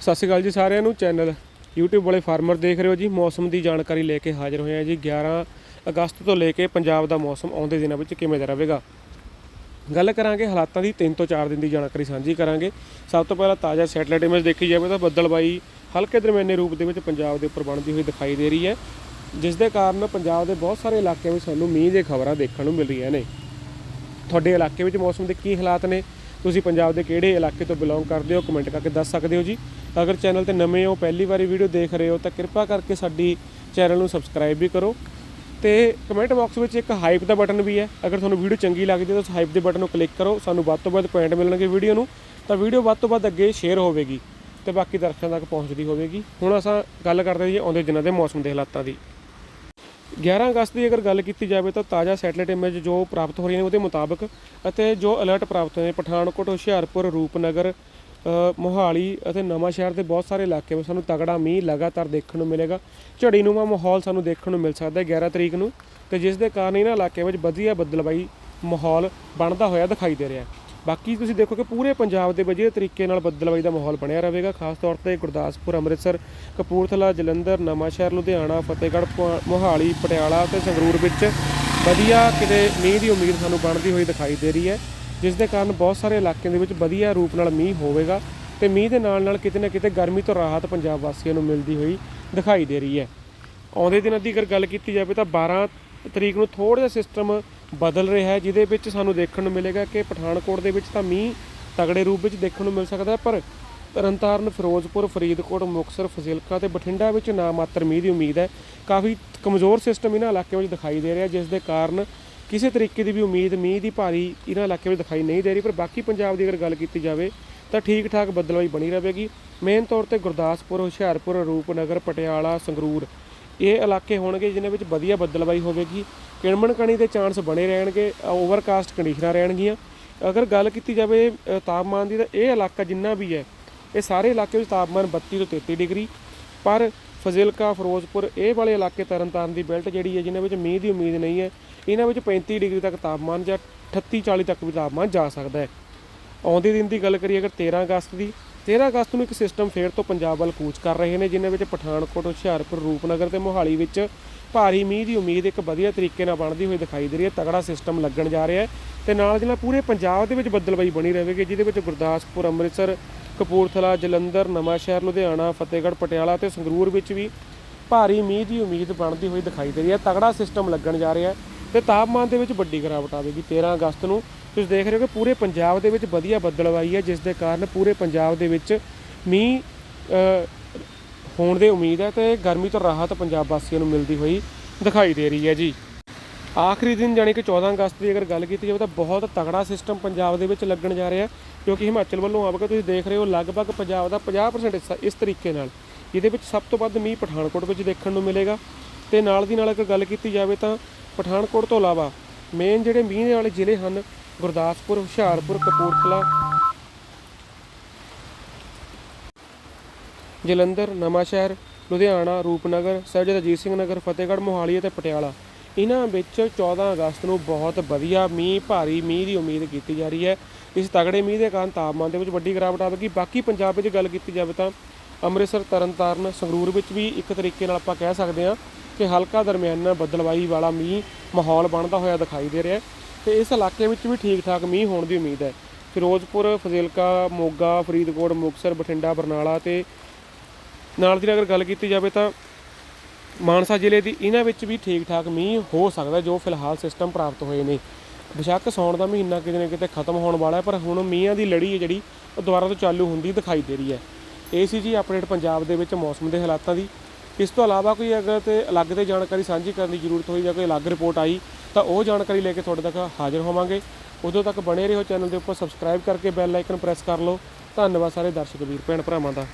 ਸਤਿ ਸ਼੍ਰੀ ਅਕਾਲ ਜੀ ਸਾਰਿਆਂ ਨੂੰ। ਚੈਨਲ YouTube ਵਾਲੇ ਫਾਰਮਰ ਦੇਖ ਰਹੇ ਹੋ ਜੀ। ਮੌਸਮ ਦੀ ਜਾਣਕਾਰੀ ਲੈ ਕੇ ਹਾਜ਼ਰ ਹੋਏ ਹਾਂ ਜੀ। 11 ਅਗਸਤ ਤੋਂ ਲੈ ਕੇ ਪੰਜਾਬ ਦਾ ਮੌਸਮ ਆਉਂਦੇ ਦਿਨਾਂ ਵਿੱਚ ਕਿਵੇਂ ਦਾ ਰਹੇਗਾ। ਗੱਲ ਕਰਾਂਗੇ ਹਾਲਾਤਾਂ ਦੀ। 3 ਤੋਂ 4 ਦਿਨ ਦੀ ਜਾਣਕਾਰੀ ਸਾਂਝੀ ਕਰਾਂਗੇ। ਸਭ ਤੋਂ ਪਹਿਲਾਂ ਤਾਜ਼ਾ ਸੈਟਲਾਈਟ ਇਮੇਜ ਦੇਖੀ ਜਾਵੇ ਤਾਂ ਬੱਦਲਬਾਈ ਹਲਕੇ ਦਰਮਿਆਨੇ ਰੂਪ ਦੇ ਵਿੱਚ ਪੰਜਾਬ ਦੇ ਉੱਪਰ ਬਣਦੀ ਹੋਈ ਦਿਖਾਈ ਦੇ ਰਹੀ ਹੈ। ਜਿਸ ਦੇ ਕਾਰਨ ਪੰਜਾਬ ਦੇ ਬਹੁਤ ਸਾਰੇ ਇਲਾਕਿਆਂ ਵਿੱਚ ਸਾਨੂੰ ਮੀਂਹ ਦੀਆਂ ਖਬਰਾਂ ਦੇਖਣ ਨੂੰ ਮਿਲ ਰਹੀਆਂ ਨੇ। ਤੁਹਾਡੇ ਇਲਾਕੇ ਵਿੱਚ ਮੌਸਮ ਦੇ ਕੀ ਹਾਲਾਤ ਨੇ? ਤੁਸੀਂ ਪੰਜਾਬ ਦੇ ਕਿਹੜੇ ਇਲਾਕੇ ਤੋਂ ਬਿਲੋਂਗ ਕਰਦੇ ਹੋ, ਕਮੈਂਟ ਕਰਕੇ ਦੱਸ ਸਕਦੇ ਹੋ ਜੀ। ਅਗਰ ਚੈਨਲ ਤੇ ਨਵੇਂ ਹੋ, ਪਹਿਲੀ ਵਾਰੀ ਵੀਡੀਓ ਦੇਖ ਰਹੇ ਹੋ, ਤਾਂ ਕਿਰਪਾ ਕਰਕੇ ਸਾਡੀ ਚੈਨਲ ਨੂੰ ਸਬਸਕ੍ਰਾਈਬ ਵੀ ਕਰੋ। ਤੇ ਕਮੈਂਟ ਬਾਕਸ ਵਿੱਚ ਇੱਕ ਹਾਈਪ ਦਾ ਬਟਨ ਵੀ ਹੈ। ਅਗਰ ਤੁਹਾਨੂੰ ਵੀਡੀਓ ਚੰਗੀ ਲੱਗਦੀ ਹੈ, ਤਾਂ ਉਸ ਹਾਈਪ ਦੇ ਬਟਨ ਨੂੰ ਕਲਿੱਕ ਕਰੋ। ਸਾਨੂੰ ਵੱਧ ਤੋਂ ਵੱਧ ਪੁਆਇੰਟ ਮਿਲਣਗੇ ਵੀਡੀਓ ਨੂੰ। ਤਾਂ ਵੀਡੀਓ ਵੱਧ ਤੋਂ ਵੱਧ ਅੱਗੇ ਸ਼ੇਅਰ ਹੋਵੇਗੀ ਤੇ ਬਾਕੀ ਦਰਸ਼ਕਾਂ ਤੱਕ ਪਹੁੰਚਦੀ ਹੋਵੇਗੀ। ਹੁਣ ਅਸਾਂ ਗੱਲ ਕਰਦੇ ਹਾਂ ਜੀ ਆਉਂਦੇ ਦਿਨਾਂ ਦੇ ਮੌਸਮ ਦੇ ਹਾਲਾਤਾਂ ਦੀ। 11 ਅਗਸਤ ਦੀ ਅਗਰ ਗੱਲ ਕੀਤੀ ਜਾਵੇ ਤਾਂ ਤਾਜ਼ਾ ਸੈਟਲਾਈਟ ਇਮੇਜ ਜੋ ਪ੍ਰਾਪਤ ਹੋ ਰਹੀਆਂ ਨੇ ਉਹਦੇ ਮੁਤਾਬਕ ਅਤੇ ਜੋ ਅਲਰਟ ਪ੍ਰਾਪਤ ਹੋਏ ਨੇ, ਪਠਾਨਕੋਟ, ਹੁਸ਼ਿਆਰਪੁਰ, ਰੂਪਨਗਰ ਮੋਹਾਲੀ ਅਤੇ ਨਵਾਂ ਸ਼ਹਿਰ ਦੇ ਬਹੁਤ ਸਾਰੇ ਇਲਾਕੇ ਵਿੱਚ ਸਾਨੂੰ ਤਗੜਾ ਮੀਂਹ ਲਗਾਤਾਰ ਦੇਖਣ ਨੂੰ ਮਿਲੇਗਾ। ਝੜੀਨੁਮਾ ਮਾਹੌਲ ਸਾਨੂੰ ਦੇਖਣ ਨੂੰ ਮਿਲ ਸਕਦਾ ਹੈ 11 ਤਰੀਕ ਨੂੰ ਤੇ ਜਿਸ ਦੇ ਕਾਰਨ ਇਹਨਾਂ ਇਲਾਕਿਆਂ ਵਿੱਚ ਵਧੀਆ ਬੱਦਲਬਾਈ ਮਾਹੌਲ ਬਣਦਾ ਹੋਇਆ ਦਿਖਾਈ ਦੇ ਰਿਹਾ ਹੈ। ਬਾਕੀ ਤੁਸੀਂ ਦੇਖੋ ਕਿ ਪੂਰੇ ਪੰਜਾਬ ਦੇ ਵਧੀਆ ਤਰੀਕੇ ਨਾਲ ਬੱਦਲਬਾਈ ਦਾ ਮਾਹੌਲ ਬਣਿਆ ਰਹੇਗਾ, ਖਾਸ ਤੌਰ ਤੇ ਗੁਰਦਾਸਪੁਰ, ਅੰਮ੍ਰਿਤਸਰ, ਕਪੂਰਥਲਾ, ਜਲੰਧਰ, ਨਵਾਂਸ਼ਹਿਰ, ਲੁਧਿਆਣਾ, ਫਤਿਹਗੜ੍ਹ, ਪੁਆ- ਮੋਹਾਲੀ, ਪਟਿਆਲਾ ਤੇ ਸੰਗਰੂਰ ਵਿੱਚ ਵਧੀਆ ਕਿਤੇ ਮੀਂਹ ਦੀ ਉਮੀਦ ਸਾਨੂੰ ਬਣਦੀ ਹੋਈ ਦਿਖਾਈ ਦੇ ਰਹੀ ਹੈ, ਜਿਸ ਦੇ ਕਾਰਨ ਬਹੁਤ ਸਾਰੇ ਇਲਾਕਿਆਂ ਦੇ ਵਿੱਚ ਵਧੀਆ ਰੂਪ ਨਾਲ ਮੀਂਹ ਹੋਵੇਗਾ ਤੇ ਮੀਂਹ ਦੇ ਨਾਲ ਨਾਲ ਕਿਤੇ ਨਾ ਕਿਤੇ ਗਰਮੀ ਤੋਂ ਰਾਹਤ ਪੰਜਾਬ ਵਾਸੀਆਂ ਨੂੰ ਮਿਲਦੀ ਹੋਈ ਦਿਖਾਈ ਦੇ ਰਹੀ ਹੈ। ਆਉਂਦੇ ਦਿਨਾਂ ਦੀ ਅਗਰ ਗੱਲ ਕੀਤੀ ਜਾਵੇ ਤਾਂ 12 ਤਰੀਕ ਨੂੰ ਥੋੜ੍ਹਾ ਜਿਹਾ ਸਿਸਟਮ ਬਦਲ ਰਿਹਾ ਹੈ, ਜਿਹਦੇ ਵਿੱਚ ਸਾਨੂੰ ਦੇਖਣ ਨੂੰ ਮਿਲੇਗਾ ਕਿ ਪਠਾਨਕੋਟ ਦੇ ਵਿੱਚ ਤਾਂ ਮੀਂਹ ਤਗੜੇ ਰੂਪ ਵਿੱਚ ਦੇਖਣ ਨੂੰ ਮਿਲ ਸਕਦਾ ਹੈ, ਪਰ ਤਰਨਤਾਰਨ, ਫਿਰੋਜ਼ਪੁਰ, ਫਰੀਦਕੋਟ, ਮੁਕਤਸਰ, ਫਜ਼ਿਲਕਾ ਤੇ ਬਠਿੰਡਾ ਵਿੱਚ ਨਾ ਮਾਤਰ ਮੀਂਹ ਦੀ ਉਮੀਦ ਹੈ। ਕਾਫੀ ਕਮਜ਼ੋਰ ਸਿਸਟਮ ਇਹਨਾਂ ਇਲਾਕਿਆਂ ਵਿੱਚ ਦਿਖਾਈ ਦੇ ਰਿਹਾ, ਜਿਸ ਦੇ ਕਾਰਨ ਕਿਸੇ ਤਰੀਕੇ ਦੀ ਵੀ ਉਮੀਦ ਮੀਂਹ ਦੀ ਭਾਰੀ ਇਹਨਾਂ ਇਲਾਕਿਆਂ ਵਿੱਚ ਦਿਖਾਈ ਨਹੀਂ ਦੇ ਰਹੀ, ਪਰ ਬਾਕੀ ਪੰਜਾਬ ਦੀ ਅਗਰ ਗੱਲ ਕੀਤੀ ਜਾਵੇ ਤਾਂ ਠੀਕ ਠਾਕ ਬੱਦਲਵਾਈ ਬਣੀ ਰਹੇਗੀ। ਮੇਨ ਤੌਰ ਤੇ ਗੁਰਦਾਸਪੁਰ, ਹੁਸ਼ਿਆਰਪੁਰ, ਰੂਪਨਗਰ, ਪਟਿਆਲਾ, ਸੰਗਰੂਰ ਇਹ ਇਲਾਕੇ ਹੋਣਗੇ ਜਿਨ੍ਹਾਂ ਵਿੱਚ ਵਧੀਆ ਬੱਦਲਬਾਈ ਹੋਵੇਗੀ। ਕਿਣਮਣ ਕਣੀ ਦੇ ਚਾਂਸ ਬਣੇ ਰਹਿਣਗੇ ਓਵਰਕਾਸਟ ਕੰਡੀਸ਼ਨਾਂ ਰਹਿਣਗੀਆਂ। ਅਗਰ ਗੱਲ ਕੀਤੀ ਜਾਵੇ ਤਾਪਮਾਨ ਦੀ ਤਾਂ ਇਹ ਇਲਾਕਾ ਜਿੰਨਾ ਵੀ ਹੈ, ਇਹ ਸਾਰੇ ਇਲਾਕੇ ਵਿੱਚ ਤਾਪਮਾਨ 32 ਤੋਂ 33 ਡਿਗਰੀ। ਪਰ ਫਜ਼ਿਲਕਾ, ਫਿਰੋਜ਼ਪੁਰ ਇਹ ਵਾਲੇ ਇਲਾਕੇ ਤਰਨਤਾਰਨ ਦੀ ਬੈਲਟ ਜਿਹੜੀ ਹੈ, ਜਿਨ੍ਹਾਂ ਵਿੱਚ ਮੀਂਹ ਦੀ ਉਮੀਦ ਨਹੀਂ ਹੈ, ਇਹਨਾਂ ਵਿੱਚ 35 ਡਿਗਰੀ ਤੱਕ ਤਾਪਮਾਨ ਜਾਂ 38 40 ਤੱਕ ਵੀ ਤਾਪਮਾਨ ਜਾ ਸਕਦਾ ਹੈ। ਆਉਂਦੇ ਦਿਨ ਦੀ ਗੱਲ ਕਰੀਏ, ਅਗਰ 13 ਅਗਸਤ ਦੀ 13 ਅਗਸਤ ਨੂੰ ਇੱਕ ਸਿਸਟਮ ਫੇਰ ਤੋਂ ਪੰਜਾਬ ਵੱਲ ਕੂਚ ਕਰ ਰਹੇ ਨੇ ਜਿਨ੍ਹਾਂ ਵਿੱਚ ਪਠਾਨਕੋਟ, ਹੁਸ਼ਿਆਰਪੁਰ, ਰੂਪਨਗਰ ਤੇ ਮੋਹਾਲੀ ਵਿੱਚ ਭਾਰੀ ਮੀਂਹ ਦੀ ਉਮੀਦ ਇੱਕ ਵਧੀਆ ਤਰੀਕੇ ਨਾਲ ਬਣਦੀ ਹੋਈ ਦਿਖਾਈ ਦੇ ਰਹੀ ਹੈ। ਤਗੜਾ ਸਿਸਟਮ ਲੱਗਣ ਜਾ ਰਿਹਾ ਹੈ ਤੇ ਨਾਲ ਦੀ ਨਾਲ ਪੂਰੇ ਪੰਜਾਬ ਦੇ ਵਿੱਚ ਬੱਦਲਬਾਈ ਬਣੀ ਰਹੇਗੀ, ਜਿਹਦੇ ਵਿੱਚ ਗੁਰਦਾਸਪੁਰ, ਅੰਮ੍ਰਿਤਸਰ, ਕਪੂਰਥਲਾ, ਜਲੰਧਰ, ਨਵਾਂਸ਼ਹਿਰ, ਲੁਧਿਆਣਾ, ਫਤਿਹਗੜ੍ਹ, ਪਟਿਆਲਾ ਤੇ ਸੰਗਰੂਰ ਵਿੱਚ ਵੀ ਭਾਰੀ ਮੀਂਹ ਦੀ ਉਮੀਦ ਬਣਦੀ ਹੋਈ ਦਿਖਾਈ ਦੇ ਰਹੀ ਹੈ। ਤਗੜਾ ਸਿਸਟਮ ਲੱਗਣ ਜਾ ਰਿਹਾ ਹੈ ਤੇ ਤਾਪਮਾਨ ਦੇ ਵਿੱਚ ਵੱਡੀ ਗਿਰਾਵਟ ਆਵੇਗੀ। 13 ਅਗਸਤ ਨੂੰ ਤੁਸੀਂ ਦੇਖ ਰਹੇ ਹੋ ਕਿ ਪੂਰੇ ਪੰਜਾਬ ਦੇ ਵਿੱਚ ਵਧੀਆ ਬੱਦਲਵਾਈ ਹੈ, ਜਿਸ ਦੇ ਕਾਰਨ ਪੂਰੇ ਪੰਜਾਬ ਦੇ ਵਿੱਚ ਮੀਂਹ ਹੋਣ ਦੀ ਉਮੀਦ ਹੈ ਤੇ ਗਰਮੀ ਤੋਂ ਰਾਹਤ ਪੰਜਾਬ ਵਾਸੀਆਂ ਨੂੰ ਮਿਲਦੀ ਹੋਈ ਦਿਖਾਈ ਦੇ ਰਹੀ ਹੈ ਜੀ। ਆਖਰੀ ਦਿਨ ਜਾਣੀ ਕਿ 14 ਅਗਸਤ ਦੀ ਅਗਰ ਗੱਲ ਕੀਤੀ ਜਾਵੇ ਤਾਂ ਬਹੁਤ ਤਗੜਾ ਸਿਸਟਮ ਪੰਜਾਬ ਦੇ ਵਿੱਚ ਲੱਗਣ ਜਾ ਰਿਹਾ ਕਿਉਂਕਿ ਹਿਮਾਚਲ ਵੱਲੋਂ ਆਵੇਗਾ ਤੁਸੀਂ ਦੇਖ ਰਹੇ ਹੋ ਲਗਭਗ ਪੰਜਾਬ ਦਾ 50% ਹਿੱਸਾ ਇਸ ਤਰੀਕੇ ਨਾਲ। ਜਿਹਦੇ ਵਿੱਚ ਸਭ ਤੋਂ ਵੱਧ ਮੀਂਹ ਪਠਾਨਕੋਟ ਵਿੱਚ ਦੇਖਣ ਨੂੰ ਮਿਲੇਗਾ। ਤੇ ਨਾਲ ਦੀ ਨਾਲ ਅਗਰ ਗੱਲ ਕੀਤੀ ਜਾਵੇ ਤਾਂ ਪਠਾਨਕੋਟ ਤੋਂ ਇਲਾਵਾ ਮੇਨ ਜਿਹੜੇ ਮੀਂਹ ਵਾਲੇ ਜ਼ਿਲ੍ਹੇ ਹਨ ਗੁਰਦਾਸਪੁਰ, ਹੁਸ਼ਿਆਰਪੁਰ, ਕਪੂਰਥਲਾ। ਜਲੰਧਰ, ਨਵਾਂਸ਼ਹਿਰ, ਲੁਧਿਆਣਾ, ਰੂਪਨਗਰ ਸਰਜਤ ਅਜੀਤ ਸਿੰਘ ਨਗਰ, ਫਤਿਹਗੜ੍ਹ, ਮੋਹਾਲੀ ਅਤੇ ਪਟਿਆਲਾ। ਇਹਨਾਂ ਵਿੱਚ 14 ਅਗਸਤ ਨੂੰ ਬਹੁਤ ਵਧੀਆ ਮੀਂਹ, ਭਾਰੀ ਮੀਂਹ ਦੀ ਉਮੀਦ ਕੀਤੀ ਜਾ ਰਹੀ ਹੈ। ਇਸ ਤਗੜੇ ਮੀਂਹ ਦੇ ਕਾਰਨ ਤਾਪਮਾਨ ਦੇ ਵਿੱਚ ਵੱਡੀ ਗਿਰਾਵਟ ਆਵੇਗੀ ਬਾਕੀ ਪੰਜਾਬ ਵਿੱਚ ਗੱਲ ਕੀਤੀ ਜਾਵੇ ਤਾਂ ਅੰਮ੍ਰਿਤਸਰ, ਤਰਨਤਾਰਨ, ਸੰਗਰੂਰ ਵਿੱਚ ਵੀ ਇੱਕ ਤਰੀਕੇ ਨਾਲ ਆਪਾਂ ਕਹਿ ਸਕਦੇ ਹਾਂ ਕਿ ਹਲਕਾ ਦਰਮਿਆਨਾ ਬੱਦਲਵਾਈ ਵਾਲਾ ਮੀਂਹ ਮਾਹੌਲ ਬਣਦਾ ਹੋਇਆ ਦਿਖਾਈ ਦੇ ਰਿਹਾ ਹੈ। ਤੇ ਇਸ ਇਲਾਕੇ ਵਿੱਚ ਵੀ ਠੀਕ ਠਾਕ ਮੀਂਹ ਹੋਣ ਦੀ ਉਮੀਦ ਹੈ। ਫਿਰੋਜ਼ਪੁਰ, ਫਜ਼ਿਲਕਾ, ਮੋਗਾ, ਫਰੀਦਕੋਟ, ਮੁਕਤਸਰ, ਬਠਿੰਡਾ, ਬਰਨਾਲਾ ਤੇ ਨਾਲ ਦੀ ਨਾਲ ਅਗਰ ਗੱਲ ਕੀਤੀ ਜਾਵੇ ਤਾਂ ਮਾਨਸਾ ਜ਼ਿਲ੍ਹੇ ਦੀ ਇਹਨਾਂ ਵਿੱਚ ਵੀ ਠੀਕ ਠਾਕ ਮੀਂਹ ਹੋ ਸਕਦਾ ਜੋ ਫਿਲਹਾਲ ਸਿਸਟਮ ਪ੍ਰਾਪਤ ਹੋਏ ਨੇ। ਬੇਸ਼ੱਕ ਸੌਣ ਦਾ ਮਹੀਨਾ ਕਿਤੇ ਨਾ ਕਿਤੇ ਖਤਮ ਹੋਣ ਵਾਲਾ ਹੈ, ਪਰ ਹੁਣ ਮੀਂਹਾਂ ਦੀ ਲੜੀ ਹੈ ਜਿਹੜੀ, ਉਹ ਦੁਬਾਰਾ ਤੋਂ ਚਾਲੂ ਹੁੰਦੀ ਦਿਖਾਈ ਦੇ ਰਹੀ ਹੈ। ਇਹ ਸੀ ਜੀ ਅਪਡੇਟ ਪੰਜਾਬ ਦੇ ਵਿੱਚ ਮੌਸਮ ਦੇ ਹਾਲਾਤਾਂ ਦੀ। ਇਸ ਤੋਂ ਇਲਾਵਾ ਕੋਈ ਅਗਰ ਤੇ ਅਲੱਗ ਤੇ ਜਾਣਕਾਰੀ ਸਾਂਝੀ ਕਰਨ ਦੀ ਜ਼ਰੂਰਤ ਹੋਈ ਜਾਂ ਕੋਈ ਅਲੱਗ ਰਿਪੋਰਟ ਆਈ ਤਾਂ ਉਹ ਜਾਣਕਾਰੀ ਲੈ ਕੇ ਤੁਹਾਡੇ ਤੱਕ ਹਾਜ਼ਰ ਹੋਵਾਂਗੇ। ਉਦੋਂ ਤੱਕ ਬਣੇ ਰਹੋ ਚੈਨਲ ਦੇ ਉੱਪਰ ਸਬਸਕ੍ਰਾਈਬ ਕਰਕੇ ਬੈਲ ਆਈਕਨ ਪ੍ਰੈਸ ਕਰ ਲਓ। ਧੰਨਵਾਦ ਸਾਰੇ ਦਰਸ਼ਕ ਵੀਰ, ਭੈਣ ਭਰਾਵਾਂ ਦਾ।